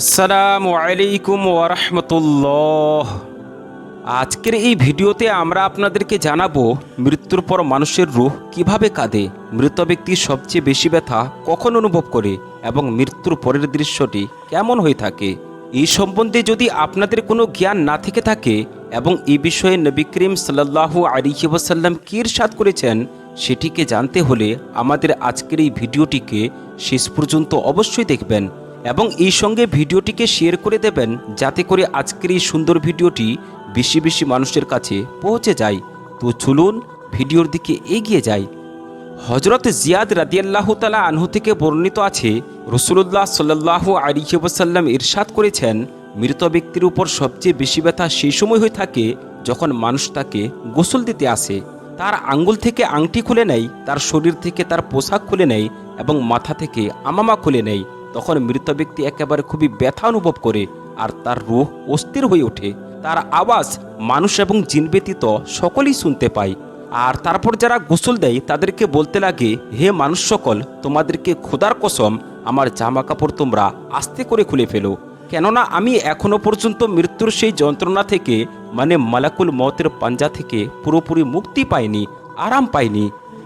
আসসালামু আলাইকুম ওরহমতুল্লাহ আজকের এই ভিডিওতে আমরা আপনাদেরকে জানাব মৃত্যুর পর মানুষের রূহ কীভাবে কাঁদে, মৃত ব্যক্তি সবচেয়ে বেশি ব্যথা কখন অনুভব করে এবং মৃত্যুর পরের দৃশ্যটি কেমন হয়ে থাকে। এই সম্বন্ধে যদি আপনাদের কোনো জ্ঞান না থেকে থাকে এবং এই বিষয়ে নবী করিম সাল্লাহু আলিহি ওসাল্লাম কী ইরশাদ করেছেন, সেটিকে জানতে হলে আমাদের আজকের এই ভিডিওটিকে শেষ পর্যন্ত অবশ্যই দেখবেন। এবং এই সঙ্গে ভিডিওটিকে শেয়ার করে দেবেন যাতে করে আজকের এই সুন্দর ভিডিওটি বেশি বেশি মানুষের কাছে পৌঁছে যায়। তো চলুন ভিডিওর দিকে এগিয়ে যাই। হজরত জিয়াদ রাদিয়াল্লাহু তালা আনহু থেকে বর্ণিত আছে রসুল্লাহ সাল্লাহ আলিহাসাল্লাম ইরশাদ করেছেন, মৃত ব্যক্তির উপর সবচেয়ে বেশি ব্যথা সেই সময় হয়ে থাকে যখন মানুষ তাকে গোসল দিতে আসে। তার আঙ্গুল থেকে আংটি খুলে নেয়, তার শরীর থেকে তার পোশাক খুলে নেয় এবং মাথা থেকে আমামা খুলে নেয়। তখন মৃত ব্যক্তি একেবারে খুবই ব্যথা অনুভব করে আর তার রুহ অস্থির হয়ে ওঠে। তার আওয়াজ মানুষ এবং জিন ব্যতীত সকলেই শুনতে পায়। আর তারপর যারা গোসল দেয়, তাদেরকে বলতে লাগে, হে মানুষ সকল, তোমাদেরকে খোদার কসম, আমার জামা কাপড় তোমরা আস্তে করে খুলে ফেলো। কেননা আমি এখনও পর্যন্ত মৃত্যুর সেই যন্ত্রণা থেকে মানে মালাকুল মতের পাঞ্জা থেকে পুরোপুরি মুক্তি পাইনি, আরাম পাইনি।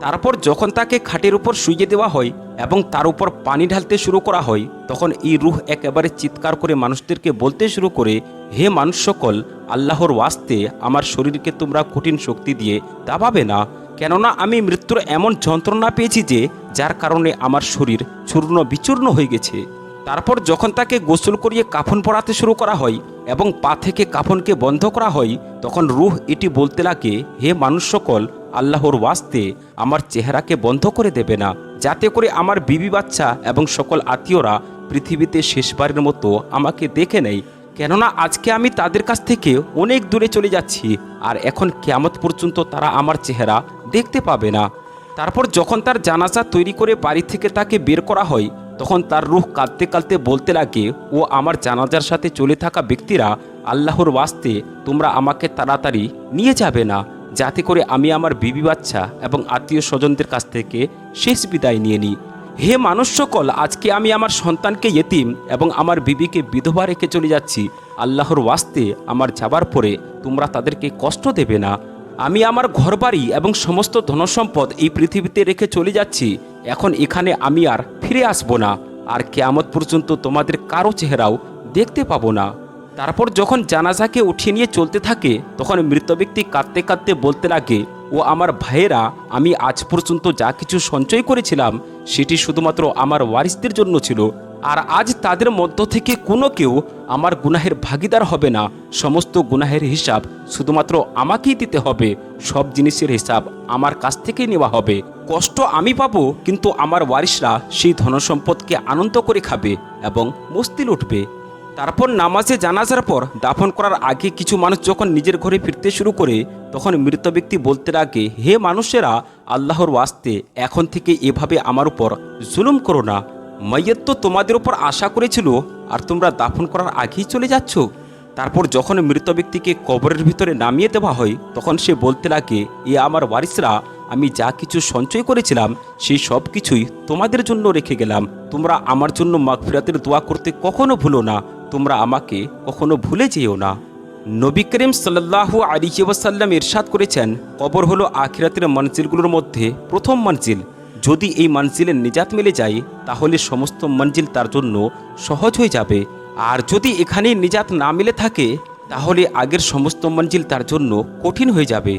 তারপর যখন তাকে খাটের উপর শুইয়ে দেওয়া হয় এবং তার উপর পানি ঢালতে শুরু করা হয়, তখন এই রুহ একেবারে চিৎকার করে মানুষদেরকে বলতে শুরু করে, হে মানুষ সকল, আল্লাহর ওয়াস্তে আমার শরীরকে তোমরা কঠিন শক্তি দিয়ে দাবাবে না। কেননা আমি মৃত্যুর এমন যন্ত্রণা পেয়েছি যে, যার কারণে আমার শরীর চূর্ণ বিচূর্ণ হয়ে গেছে। তারপর যখন তাকে গোসল করিয়ে কাফন পরাতে শুরু করা হয় এবং পা থেকে কাফনকে বন্ধ করা হয়, তখন রুহ এটি বলতে লাগে, হে মানুষ সকল আল্লাহর ওয়াস্তে আমার চেহারাকে বন্ধ করে দেবে না, যাতে করে আমার বিবি বাচ্চা এবং সকল আত্মীয়রা পৃথিবীতে শেষবারের মতো আমাকে দেখে নেয়। কেননা আজকে আমি তাদের কাছ থেকে অনেক দূরে চলে যাচ্ছি, আর এখন কেয়ামত পর্যন্ত তারা আমার চেহারা দেখতে পাবে না। তারপর যখন তার জানাজা তৈরি করে বাড়ি থেকে তাকে বের করা হয় তখন তার রুহ কাঁদতে কাঁদতে বলতে লাগে, ও আমার জানাজার সাথে চলে থাকা ব্যক্তিরা, আল্লাহর ওয়াস্তে তোমরা আমাকে তাড়াতাড়ি নিয়ে যাবে না, যাতে করে আমি আমার বিবি বাচ্চা এবং আত্মীয় স্বজনদের কাছ থেকে শেষ বিদায় নিয়ে নিই। হে মানুষ সকল আজকে আমি আমার সন্তানকে ইয়েতিম এবং আমার বিবিকে বিধবা রেখে চলে যাচ্ছি। আল্লাহর ওয়াস্তে আমার যাবার পরে তোমরা তাদেরকে কষ্ট দেবে না। আমি আমার ঘরবাড়ি এবং সমস্ত ধনসম্পদ এই পৃথিবীতে রেখে চলে যাচ্ছি। এখন এখানে আমি আর ফিরে আসব না, আর কেয়ামত পর্যন্ত তোমাদের কারও চেহারাও দেখতে পাবো না। তারপর যখন জানাজাকে উঠিয়ে নিয়ে চলতে থাকে, তখন মৃত ব্যক্তি কাঁদতে কাঁদতে বলতে লাগে, ও আমার ভাইয়েরা, আমি আজ পর্যন্ত যা কিছু সঞ্চয় করেছিলাম, সেটি শুধুমাত্র আমার ওয়ারিসদের জন্য ছিল আর আজ তাদের মধ্য থেকে কোনো কেউ আমার গুনাহের ভাগিদার হবে না। সমস্ত গুনাহের হিসাব শুধুমাত্র আমাকেই দিতে হবে। সব জিনিসের হিসাব আমার কাছ থেকেই নেওয়া হবে। কষ্ট আমি পাবো, কিন্তু আমার ওয়ারিসরা সেই ধনসম্পদকে আনন্দ করে খাবে এবং মস্তি লুটবে। তারপর নামাজে জানাজার পর দাফন করার আগে কিছু মানুষ যখন নিজের ঘরে ফিরতে শুরু করে, তখন মৃত ব্যক্তি বলতে লাগে, হে মানুষেরা, আল্লাহর ওয়াস্তে, এখন থেকে এভাবে আমার উপর জুলুম করো না। মাইয়ের তো তোমাদের উপর আশা করেছিল আর তোমরা দাফন করার আগেই চলে যাচ্ছ। তারপর যখন মৃত ব্যক্তিকে কবরের ভিতরে নামিয়ে দেওয়া হয়, তখন সে বলতে লাগে, এ আমার ওয়ারিসরা, আমি যা কিছু সঞ্চয় করেছিলাম, সেই সব কিছুই তোমাদের জন্য রেখে গেলাম। তোমরা আমার জন্য মাগফিরাতের দোয়া করতে কখনো ভুলো না, তোমরা আমাকে কখনো ভুলে যেও না। নবী করিম সাল্লাহ আলিহি ওয়াসাল্লাম ইরশাদ করেছেন, কবর হলো আখিরাতের মঞ্জিলগুলোর মধ্যে প্রথম মঞ্জিল। যদি এই মঞ্জিলের নিজাত মিলে যায়, তাহলে সমস্ত মঞ্জিল তার জন্য সহজ হয়ে যাবে। আর যদি এখানে নিজাত না মিলে থাকে, তাহলে আগের সমস্ত মঞ্জিল তার জন্য কঠিন হয়ে যাবে।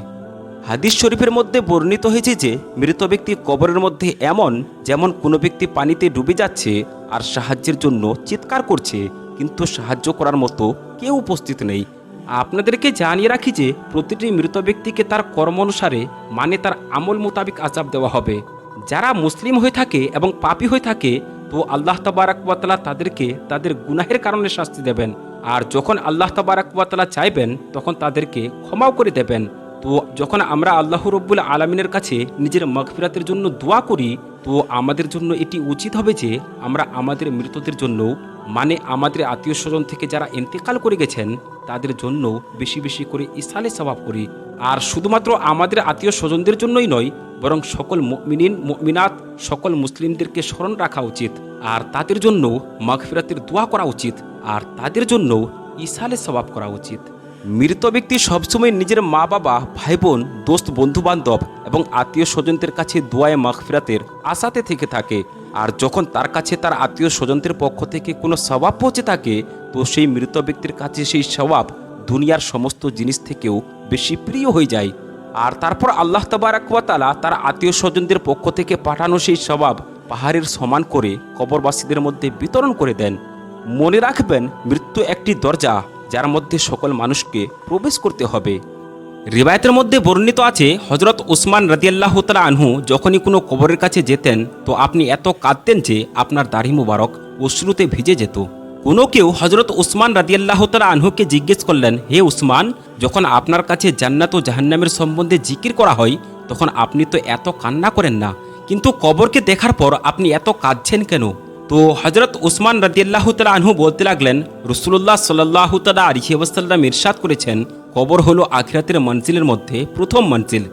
হাদিস শরীফের মধ্যে বর্ণিত হয়েছে যে, মৃত ব্যক্তি কবরের মধ্যে এমন, যেমন কোনো ব্যক্তি পানিতে ডুবে যাচ্ছে আর সাহায্যের জন্য চিৎকার করছে, কিন্তু সাহায্য করার মতো কেউ উপস্থিত নেই। আপনাদেরকে জানিয়ে রাখি যে, প্রতিটি মৃত ব্যক্তিকে তার কর্ম অনুসারে মানে তার আমল মোতাবিক আজাব দেওয়া হবে। যারা মুসলিম হয়ে থাকে এবং পাপী হয়ে থাকে, তো আল্লাহ তাবারাকালা তাদেরকে তাদের গুনাহের কারণে শাস্তি দেবেন। আর যখন আল্লাহ তাবারাকালা চাইবেন, তখন তাদেরকে ক্ষমাও করে দেবেন। তো যখন আমরা আল্লাহ রব্বুল আলমিনের কাছে নিজের মগফিরাতের জন্য দোয়া করি, তো আমাদের জন্য এটি উচিত হবে যে আমরা আমাদের মৃতদের জন্য মানে আমাদের আত্মীয় স্বজন থেকে যারা ইন্তেকাল করে গেছেন তাদের জন্য বেশি বেশি করে ইসালে স্বভাব করি। আর শুধুমাত্র আমাদের আত্মীয় স্বজনদের জন্যই নয়, বরং সকল মিনিন মিনাত সকল মুসলিমদেরকে স্মরণ রাখা উচিত। আর তাদের জন্য মাঘফিরাতের দোয়া করা উচিত। আর তাদের জন্য ইসালে স্বভাব করা উচিত। মৃত ব্যক্তি সবসময় নিজের মা বাবা ভাই বোন দোস্ত বন্ধু বান্ধব এবং আত্মীয় স্বজনদের কাছে দোয়ায় মাগফিরাতের আশাতে থেকে থাকে। আর যখন তার কাছে তার আত্মীয় স্বজনদের পক্ষ থেকে কোনো স্বভাব পৌঁছে থাকে, তো সেই মৃত ব্যক্তির কাছে সেই স্বভাব দুনিয়ার সমস্ত জিনিস থেকেও বেশি প্রিয় হয়ে যায়। আর তারপর আল্লাহ তাবারাকালা তার আত্মীয় স্বজনদের পক্ষ থেকে পাঠানো সেই স্বভাব পাহাড়ের সমান করে কবরবাসীদের মধ্যে বিতরণ করে দেন। মনে রাখবেন, মৃত্যু একটি দরজা যার মধ্যে সকল মানুষকে প্রবেশ করতে হবে। রিবায়তের মধ্যে বর্ণিত আছে হজরত উসমান রাদিয়াল্লাহ তালা আনহু যখনই কোনো কবরের কাছে যেতেন, তো আপনি এত কাঁদতেন যে আপনার দাড়ি মুবারক অশ্রুতে ভিজে যেত। কোনো কেউ হজরত উসমান রাদিয়াল্লাহ তালা আনহুকে জিজ্ঞেস করলেন, হে উসমান, যখন আপনার কাছে জান্নাত ও জাহান্নামের সম্বন্ধে জিকির করা হয়, তখন আপনি তো এত কান্না করেন না। কিন্তু কবরকে দেখার পর আপনি এত কাঁদছেন কেন? তো হজরত উসমান রাদিয়াল্লাহ তালা আনহু বলতে লাগলেন রসুল্লাহ সাল্লাহ তালা আলিহি ওয়াসাল্লাম ইরশাদ করেছেন, কবর হলো আখিরাতের মঞ্জিলের মধ্যে প্রথম মঞ্জিল।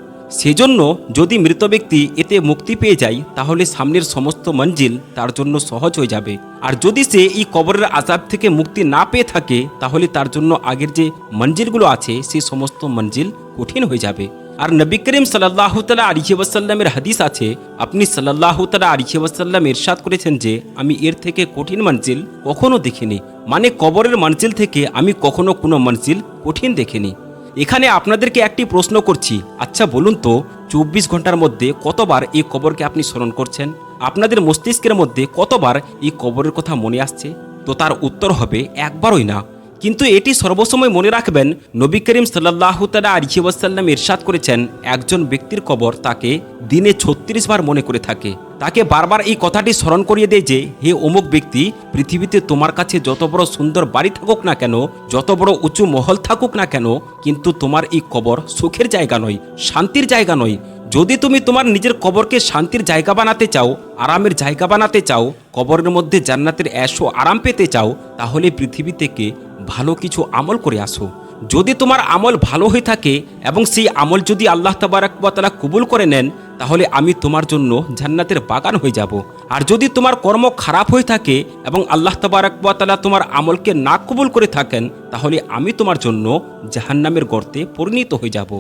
সেজন্য যদি মৃত ব্যক্তি এতে মুক্তি পেয়ে যায়, তাহলে সামনের সমস্ত মঞ্জিল তার জন্য সহজ হয়ে যাবে। আর যদি সে এই কবরের আজাব থেকে মুক্তি না পেয়ে থাকে, তাহলে তার জন্য আগের যে মঞ্জিলগুলো আছে সেই সমস্ত মঞ্জিল কঠিন হয়ে যাবে। আর নবী করিম সাল্লাহ তালা আলিহি ওয়াসাল্লামের হাদিস আছে, আপনি সাল্লাহ তালা আলিহি ওয়াসাল্লাম ইরশাদ করেছেন যে, আমি এর থেকে কঠিন মঞ্জিল কখনো দেখিনি। মানে কবরের মঞ্জিল থেকে আমি কখনো কোনো মঞ্জিল কঠিন দেখিনি। এখানে আপনাদেরকে একটি প্রশ্ন করছি। আচ্ছা বলুন তো, চব্বিশ ঘণ্টার মধ্যে কতবার এই কবরকে আপনি স্মরণ করছেন? আপনাদের মস্তিষ্কের মধ্যে কতবার এই কবরের কথা মনে আসছে? তো তার উত্তর হবে একবারই না। কিন্তু এটি সর্বসময় মনে রাখবেন, নবী করিম সাল্লাহ তালা আলিহি ওয়াসাল্লাম ইরশাদ করেছেন, একজন ব্যক্তির কবর তাকে দিনে ছত্রিশ বার মনে করে থাকে। তাকে বারবার এই কথাটি স্মরণ করিয়ে দেয় যে, হে অমুক ব্যক্তি, পৃথিবীতে তোমার কাছে যত বড় সুন্দর বাড়ি থাকুক না কেন, যত বড় উঁচু মহল থাকুক না কেন, কিন্তু তোমার এই কবর সুখের জায়গা নয়, শান্তির জায়গা নয়। যদি তুমি তোমার নিজের কবরকে শান্তির জায়গা বানাতে চাও, আরামের জায়গা বানাতে চাও, কবরের মধ্যে জান্নাতের অ্যাশো আরাম পেতে চাও, তাহলে পৃথিবী থেকে ভালো কিছু আমল করে আসো। যদি তোমার আমল ভালো হয়ে থাকে এবং সেই আমল যদি আল্লাহ তাবারাকালা কবুল করে নেন, তাহলে আমি তোমার জন্য জান্নাতের বাগান হয়ে যাব। আর যদি তোমার কর্ম খারাপ হয়ে থাকে এবং আল্লাহ তাবারাকালা তোমার আমলকে না কবুল করে থাকেন, তাহলে আমি তোমার জন্য জাহান্নামের গর্তে পরিণত হয়ে যাব।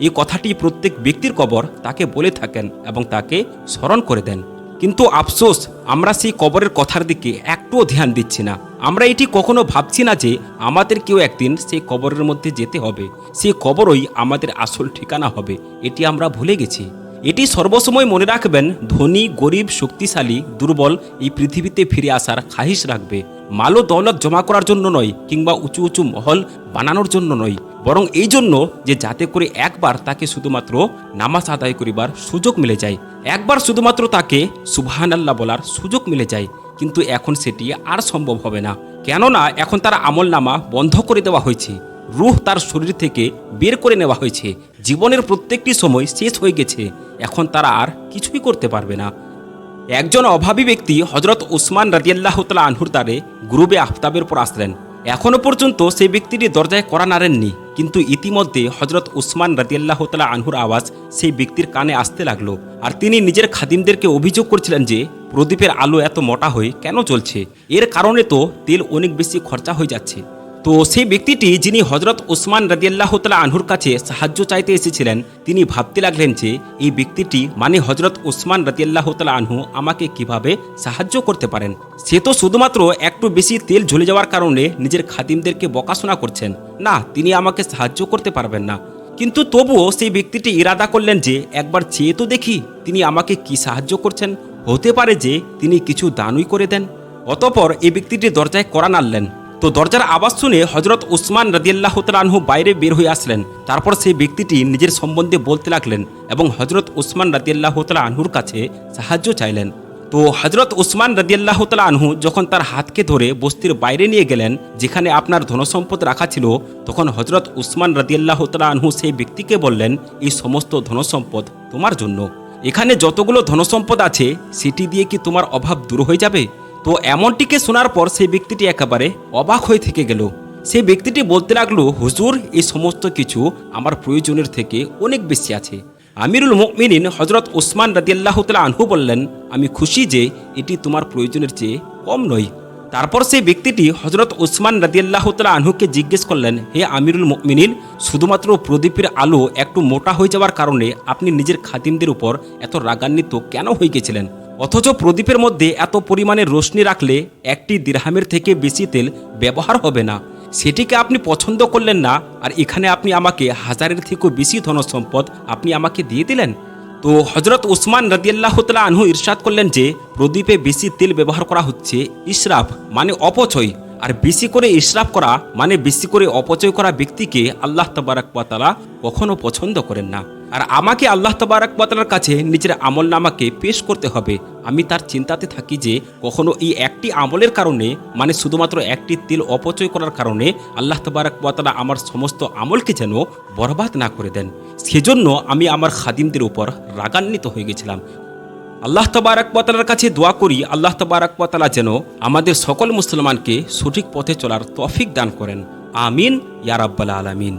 এই কথাটি প্রত্যেক ব্যক্তির কবর তাকে বলে থাকেন এবং তাকে স্মরণ করে দেন। কিন্তু আফসোস, আমরা সেই কবরের কথার দিকে একটুও ধ্যান দিচ্ছি না। আমরা এটি কখনো ভাবছি না যে আমাদের কেউ একদিন সেই কবরের মধ্যে যেতে হবে। সেই কবরই আমাদের আসল ঠিকানা হবে, এটি আমরা ভুলে গেছি। এটি সর্বসময় মনে রাখবেন, ধনী, গরিব, শক্তিশালী, দুর্বল এই পৃথিবীতে ফিরে আসার খাহিস রাখবে। মালো দৌলত জমা করার জন্য নয় কিংবা উঁচু উঁচু মহল বানানোর জন্য নয়, বরং এই জন্য যে যাতে করে একবার তাকে শুধুমাত্র নামাজ আদায় করিবার সুযোগ মিলে যায়, একবার শুধুমাত্র তাকে সুবহান আল্লাহ বলার সুযোগ মিলে যায়, কিন্তু এখন সেটি আর সম্ভব হবে না। কেননা এখন তার আমল নামা বন্ধ করে দেওয়া হয়েছে, রুহ তার শরীর থেকে বের করে নেওয়া হয়েছে, জীবনের প্রত্যেকটি সময় শেষ হয়ে গেছে, এখন তারা আর কিছুই করতে পারবে না। একজন অভাবী ব্যক্তি হজরত উসমান রাজিয়াল্লাহ তালা আনহুর দ্বারে গ্রুবে আফতাবের পর আসলেন। এখনও পর্যন্ত সেই ব্যক্তিটি দরজায় করা নাড়েননি, কিন্তু ইতিমধ্যে হজরত উসমান রাজিয়াল্লাহ তালা আনহুর আওয়াজ সেই ব্যক্তির কানে আসতে লাগল। আর তিনি নিজের খাদিমদেরকে অভিযোগ করছিলেন যে, প্রদীপের আলো এত মোটা হয়ে কেন চলছে এর কারণে তো তেল অনেক বেশি খরচা হয়ে যাচ্ছে। তো সেই ব্যক্তিটি যিনি হজরত উসমান রাদিয়াল্লাহ তালা আনহুর কাছে সাহায্য চাইতে এসেছিলেন, তিনি ভাবতে লাগলেন যে এই ব্যক্তিটি মানে হজরত উসমান রাদিয়াল্লাহ তালা আনহু আমাকে কীভাবে সাহায্য করতে পারেন? সে তো শুধুমাত্র একটু বেশি তেল ঝুলে যাওয়ার কারণে নিজের খাদিমদেরকে বকাশোনা করছেন। না, তিনি আমাকে সাহায্য করতে পারবেন না। কিন্তু তবুও সেই ব্যক্তিটি ইরাদা করলেন যে, একবার চেয়ে তো দেখি তিনি আমাকে কি সাহায্য করছেন। হতে পারে যে তিনি কিছু দানই করে দেন। অতপর এই ব্যক্তিটি দরজায় করা নাড়লেন। তো দরজার আওয়াজ শুনে হজরত উসমান রাদিয়াল্লাহ তালাহু বাইরে বের হয়ে আসলেন। তারপর সেই ব্যক্তিটি নিজের সম্বন্ধে বলতে লাগলেন এবং হজরত উসমান রাদিয়াল্লাহ তালা আনহুর কাছে সাহায্য চাইলেন। তো হজরত উসমান রাদিয়াল্লাহ তালা আনহু যখন তার হাতকে ধরে বস্তির বাইরে নিয়ে গেলেন, যেখানে আপনার ধনসম্পদ রাখা ছিল, তখন হজরত উসমান রাদিয়াল্লাহ তালা আনহু সেই ব্যক্তিকে বললেন, এই সমস্ত ধনসম্পদ তোমার জন্য। এখানে যতগুলো ধনসম্পদ আছে, সেটি দিয়ে কি তোমার অভাব দূর হয়ে যাবে? তো এমনটিকে শোনার পর সেই ব্যক্তিটি একেবারে অবাক হয়ে থেকে গেল। সেই ব্যক্তিটি বলতে লাগল, হুজুর, এই সমস্ত কিছু আমার প্রয়োজনের থেকে অনেক বেশি আছে। আমিরুল মুমিনিন হজরত ওসমান রাদিয়াল্লাহ তালা আনহু বললেন, আমি খুশি যে এটি তোমার প্রয়োজনের চেয়ে কম নয়। তারপর সেই ব্যক্তিটি হজরত ওসমান রাদিয়াল্লাহ তালা আনহুকে জিজ্ঞেস করলেন, হে আমিরুল মুমিনিন, শুধুমাত্র প্রদীপের আলো একটু মোটা হয়ে যাওয়ার কারণে আপনি নিজের খাতিমদের উপর এত রাগান্বিত কেন হয়ে গেছিলেন? অথচ প্রদীপের মধ্যে এত পরিমাণে রোশনি রাখলে একটি দিরহামের থেকে বেশি তেল ব্যবহার হবে না। সেটিকে আপনি পছন্দ করলেন না, আর এখানে আপনি আমাকে হাজারের থেকেও বেশি ধনসম্পদ আপনি আমাকে দিয়ে দিলেন। তো হজরত ওসমান রাদিয়াল্লাহ তালা আনহু ইরশাদ করলেন যে, প্রদীপে বেশি তেল ব্যবহার করা হচ্ছে ইসরাফ মানে অপচয়। আর বেশি করে ইসরাফ করা মানে বেশি করে অপচয় করা ব্যক্তিকে আল্লাহ তবারাকালা কখনো পছন্দ করেন না। আর আমাকে আল্লাহ তবারাকালার কাছে নিজের আমল নামাকে পেশ করতে হবে। আমি তার চিন্তাতে থাকি যে, কখনো এই একটি আমলের কারণে মানে শুধুমাত্র একটি তেল অপচয় করার কারণে, আল্লাহ তবারাকালা আমার সমস্ত আমলকে যেন বরবাদ না করে দেন। সেজন্য আমি আমার খাদিমদের উপর রাগান্বিত হয়ে গেছিলাম। আল্লাহ তবারাকতালার কাছে দোয়া করি, আল্লাহ তবারাকতালা যেন আমাদের সকল মুসলমানকে সঠিক পথে চলার তফিক দান করেন। আমিন ইয়ারাব্বাল আলামিন।